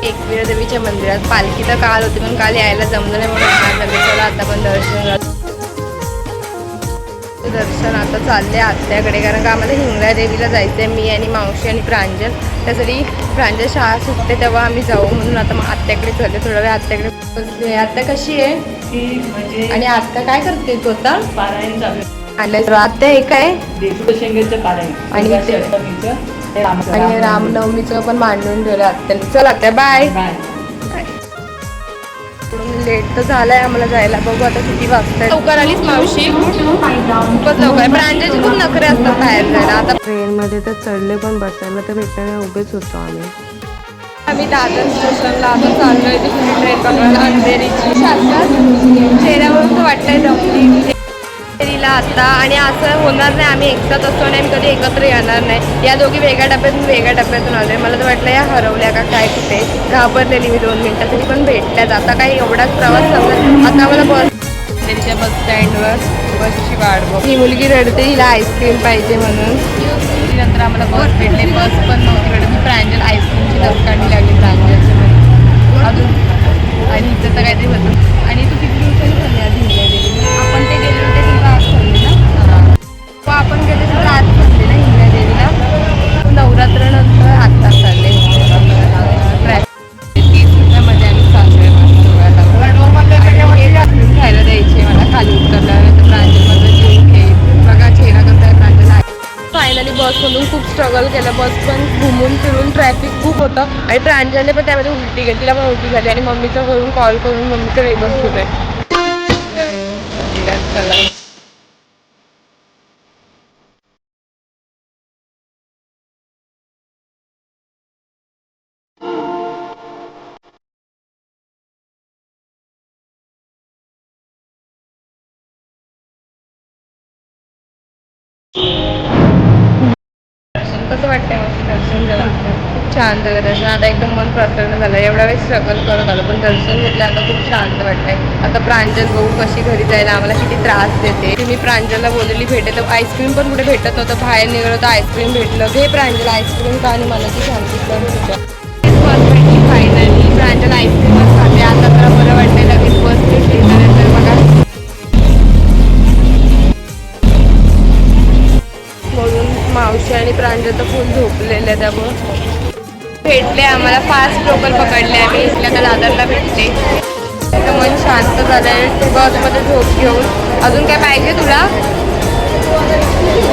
एकविरा देवीच्या मंदिरात पालखी तर काल होती पण काल यायला जमलं नाही म्हणून आज आम्ही चला आता पण दर्शन. दर्शन आता चालले आत्याकडे कारण का आम्हाला हिंगळ्या देवीला जायचं आहे मी आणि मावशी आणि प्रांजल त्यासाठी प्रांजल शाळा सुटते तेव्हा आम्ही जाऊ म्हणून आता मग आत्याकडे चालले थोडा वेळ आत्याकडे. आत्या कशी आहे म्हणजे आणि आत्या काय करते तू आता पारायण चालू आहे. आलं आत्या हे काय देशुशेंगेचं पारायण आणि ते- आणि रामनवमीचं पण मांडून ठेवलं. आत्याने चल आत्या बाय बाय. लेट तर झालाय आम्हाला जायला. बघू आता किती वाजता लवकर आलीच मावशी. खूपच लवकर. आहे. प्रांजलचे खूप नखरे असतात बाहेर जायला. आता ट्रेनमध्ये तर चढले पण बसायला तर भेटण्याने उभेच होतो आम्ही. आम्ही दादर स्टेशनला आता चाललोय दुसरी ट्रेन पकडला अंधेरीची शासनात. चेहऱ्यावरून तर वाटतंय दमली अंधेरीला आता आणि असं होणार नाही आम्ही एकसाथ असतो आणि आम्ही कधी एकत्र येणार नाही. या दोघी वेगळ्या डब्यातून वेगळ्या डब्यातून आलोय. मला तर वाटलं या हरवल्या का काय कुठे. घाबरलेली मी दोन मिनिटासाठी पण भेटल्यात. आता काही एवढाच प्रवास संपला आता आम्हाला बस अंधेरीच्या बस स्टँडवर बसची वाट बघ. ही मुलगी रडते हिला आईस्क्रीम पाहिजे म्हणून. बसमधून खूप स्ट्रगल केलं. बस पण घुमून फिरून ट्रॅफिक खूप होतं. आणि प्रांजलने पण त्यामध्ये उलटी गेली तिला पण उलटी झाली. आणि मम्मीचं घरून कॉल करून मम्मीचं वेग बस होत चला कसं वाटतंय दर्शन झालं खूप छान दर्शन. आता एकदम मन प्रसन्न झालं एवढा वेळ स्ट्रगल करत आलो पण दर्शन घेतलं आता खूप शांत वाटतंय. आता प्रांजल बघू कशी घरी जायला आम्हाला किती त्रास देते. मी प्रांजलला बोललेली भेटेल. आईस्क्रीम पण कुठे भेटत नव्हतं. बाहेर निघलं तर आईस्क्रीम भेटलं. घे प्रांजल आईस्क्रीम का आणि मला ती शांती करत फायनली प्रांजल आईस्क्रीमच खाते. आता तर बरं वाटतंय लगेच बस भेटली प्रांज प्रांजल तर फुल झोपलेले त्यामुळं भेटले आम्हाला फास्ट लोकल पकडले आम्ही. इथल्या तर दादरला भेटले. तर मन शांत झालंय. बसमध्ये झोप घेऊन. अजून काय पाहिजे तुला?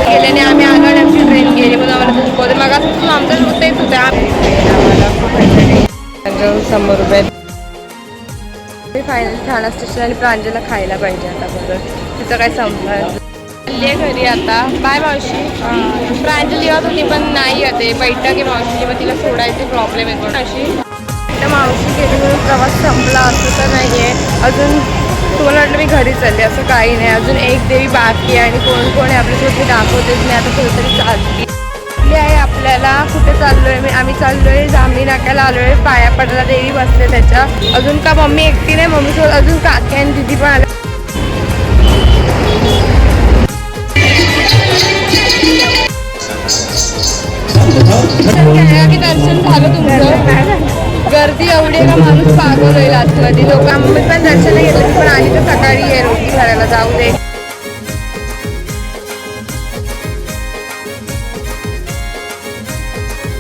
गेल्याने आम्ही आलो आणि आमची ट्रेन गेली. म्हणून आम्हाला झोपवते मग असं आमचं झोप होतं आम्हाला शंभर रुपये. फायनल ठाणा स्टेशन आणि प्रांजला खायला पाहिजे आता बरं तिथं काय संपलं चालली आहे घरी आता. बाय मावशी. प्रांजल येत होती पण नाही येते बैठक आहे मावशीची मग तिला सोडायचे प्रॉब्लेम येतो अशी तर मावशी गेली म्हणून प्रवास संपला असं तर नाही आहे. अजून तुम्हाला वाटलं मी घरी चालले असं काही नाही. अजून एक देवी बाकी आहे आणि कोण कोण आहे आपल्यासोबत दाखवतेच नाही आता कुठेतरी चालली कुठली आहे आपल्याला. कुठे चाललोय मी? आम्ही चाललोय जांभी नाक्याला आलोय. पाया पडायला देवी बसते त्याच्या. अजून का मम्मी एकटी नाही? मम्मी सोबत अजून काकी आणि दिदी पण आल्या दर्शन झालं तुमचं? गर्दी एवढी का माणूस पागल होईल आतमध्ये? लोक आम्ही पण दर्शन घेतलं पण आली तर सकाळी आहे रोटी भरायला जाऊ दे.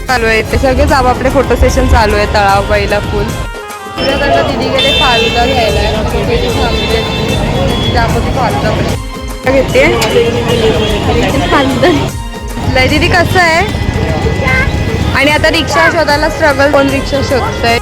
चालू आहे ते सगळेच आपापले फोटो सेशन चालू आहे तळाव पहिला फुल तुझ्याकडनं दिदी गेले फालुदा घ्यायला फालुदा घेते. फालुदा दीदी कसं आहे? आणि आता रिक्षा शोधायला स्ट्रगल कोण रिक्षा शोधतंय?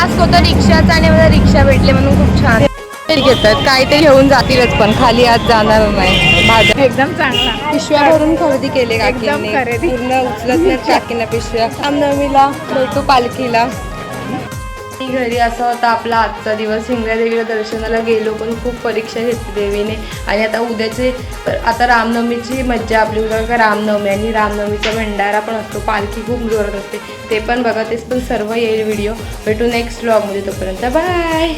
आज होतं रिक्षाचा आणि मला रिक्षा भेटली म्हणून खूप छान. घेतात काय ते घेऊन जातीलच पण खाली आज जाणार नाही. भाज्या एकदम चांगला. पिशव्या भरून खरेदी केले काकींनी. पूर्ण उचलत नाही काकींना पिशव्या. रामनवमीला भेटू पालखीला. घरी असा होता आपला आजचा दिवस हिंगळ्या देवीला दर्शनाला गेलो पण खूप परीक्षा घेतली देवीने. आणि आता उद्याचे आता रामनवमीची मज्जा आपली उद्या का रामनवमी आणि रामनवमीचा भंडारा पण असतो. पालखी खूप जोरात असते. ते पण बघा तेच पण सर्व येईल व्हिडिओ भेटू नेक्स्ट ब्लॉगमध्ये तोपर्यंत. बाय